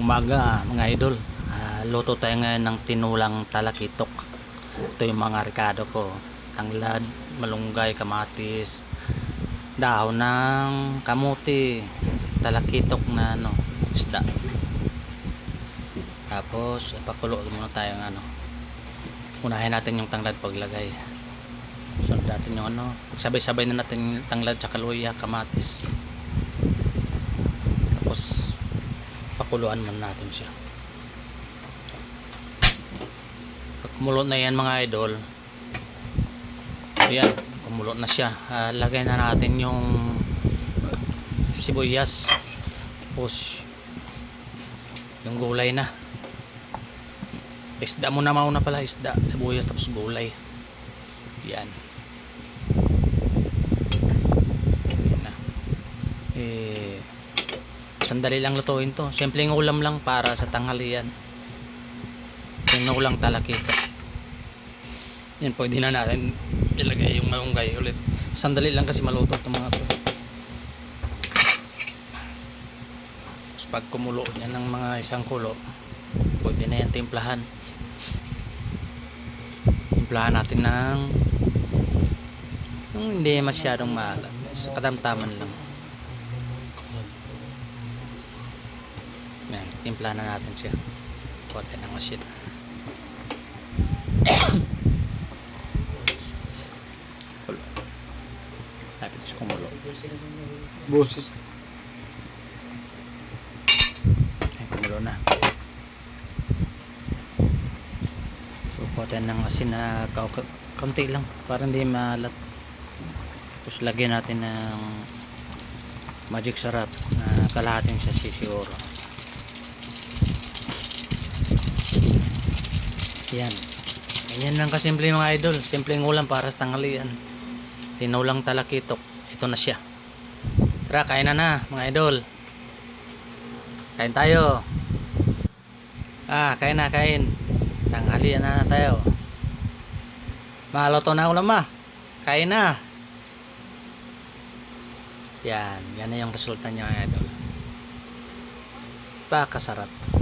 umaga mga idol. Ah, luto tayo ngayon ng tinulang talakitok. Ito yung mga rekado ko. Tanglad, malunggay, kamatis dahon ng kamuti talakitok na ano isda. Tapos ipakulo muna tayo ng ano unahin natin yung tanglad paglagay. Sunod natin yung ano sabay-sabay na natin yung tanglad tsaka luya, kamatis. Tapos pakuluan muna natin siya. Pag kumulo na yan mga idol. Ayan kumulo na siya. Ah, lagay na natin yung sibuyas. Tapos yung gulay na. Isda muna mauna pala isda sibuyas tapos gulay. Yan. Yan na. Eh sandali lang lutuin to. Simpleng ulam lang para sa tanghalian. Tinulang talakito yan pwede na natin ilagay yung malunggay ulit. Sandali lang kasi maluto itong mga to. Tapos pag kumulo niya ng mga isang kulo pwede na yan timplahan. Timplahan natin ng yung hindi masyadong maalat. Sa katamtaman lang yan timplahan na natin siya konti ng asin. Lapit sa kumulo. Boses. Ay, kumulo na. So, kuha ng asin na ka- kaunti lang para hindi malat. Tapos lagyan natin ng magic sarap na kalahating sa sisiguro. Yan. Ganyan lang kasimple mga idol. Simpleng ulam para sa tanghalian. Tinulang talakitok. Ito na siya. Tara, kain na na mga idol. Kain tayo. Ah, kain na, kain. Tanghalian na tayo. Maluto na ulam ma. Kain na. Yan, yan na yung resulta niya mga idol. Pakasarap.